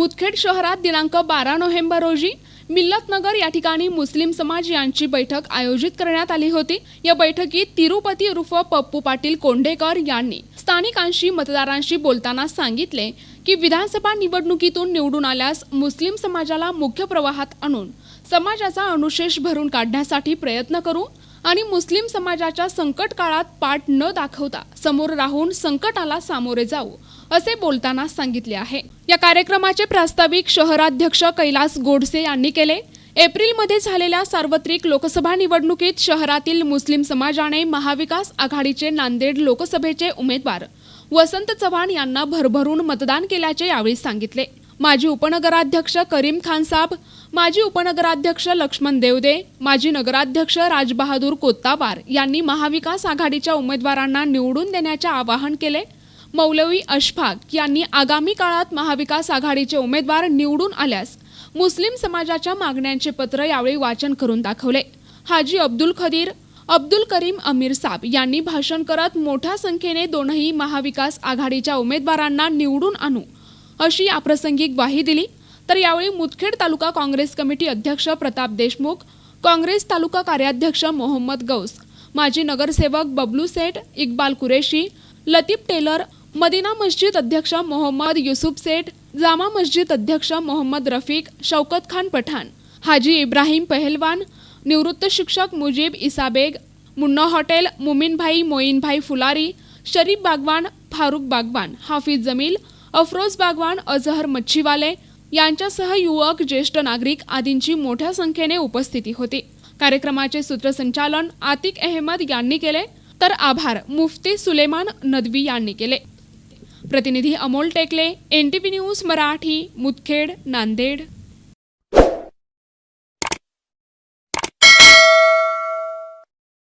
मुदखेड शहरात दिनांक बारा नोव्हेंबर रोजी मिल्लतनगर या ठिकाणी मुस्लिम समाज यांची बैठक आयोजित करण्यात आली होती. या बैठकीत तिरुपती उर्फ पप्पू पाटील कोंढेकर यांनी स्थानिकांशी मतदारांशी बोलताना सांगितले की विधानसभा निवडणुकीतून निवडून आल्यास मुस्लिम समाजाला मुख्य प्रवाहात आणून समाजाचा अनुशेष भरून काढण्यासाठी प्रयत्न करू. आणि मुस्लिम समाजाच्या संकट काळात पाठ न दाखवता समोर राहून संकटाला सामोरे जाऊ असे बोलताना सांगितले आहे. या कार्यक्रमाचे प्रास्ताविक शहराध्यक्ष कैलास गोडसे यांनी केले. एप्रिलमध्ये झालेल्या सार्वत्रिक लोकसभा निवडणुकीत शहरातील मुस्लिम समाजाने महाविकास आघाडीचे नांदेड लोकसभेचे उमेदवार वसंत चव्हाण यांना भरभरून मतदान केल्याचे यावेळी सांगितले. माजी उपनगराध्यक्ष करीम खान साहेब माजी उपनगराध्यक्ष लक्ष्मण देवदे माजी नगराध्यक्ष राजबहादूर कोत्तावार यांनी महाविकास आघाडीच्या उमेदवारांना निवडून देण्याचे आवाहन केले. मौलवी अशफाक यांनी आगामी काळात महाविकास आघाडीचे उमेदवार निवडून आल्यास मुस्लिम समाजाच्या मागण्यांचे पत्र यावेळी वाचन करून दाखवले. हाजी अब्दुल खदीर अब्दुल करीम अमीर साब यांनी भाषण करत मोठ्या संख्येने दोनही महाविकास आघाडीच्या उमेदवारांना निवडून आणू अशी याप्रसंगी ग्वाही दिली. तर यावेळी मुदखेड तालुका काँग्रेस कमिटी अध्यक्ष प्रताप देशमुख काँग्रेस तालुका कार्याध्यक्ष मोहम्मद गौस माजी नगरसेवक बबलू सेठ इक्बाल कुरेशी लतीफ टेलर मदिना मस्जिद अध्यक्ष मोहम्मद युसुफ सेठ जामा मस्जिद अध्यक्ष मोहम्मद रफीक शौकत खान पठाण हाजी इब्राहिम पहलवान निवृत्त शिक्षक मुजीब इसाबेग मुन्ना हॉटेल मुमीनभाई मोईनभाई फुलारी शरीफ बागवान फारुख बागवान हाफिज जमील अफरोज बागवान अजहर मच्छीवाले यांच्यासह युवक ज्येष्ठ नागरिक आदींची मोठ्या संख्येने उपस्थिती होती. कार्यक्रमाचे सूत्रसंचालन आतिक अहमद यांनी केले तर आभार मुफ्ती सुलेमान नदवी यांनी केले. प्रतिनिधी Amol Tekale N T news Marathi Mudkhed Nanded.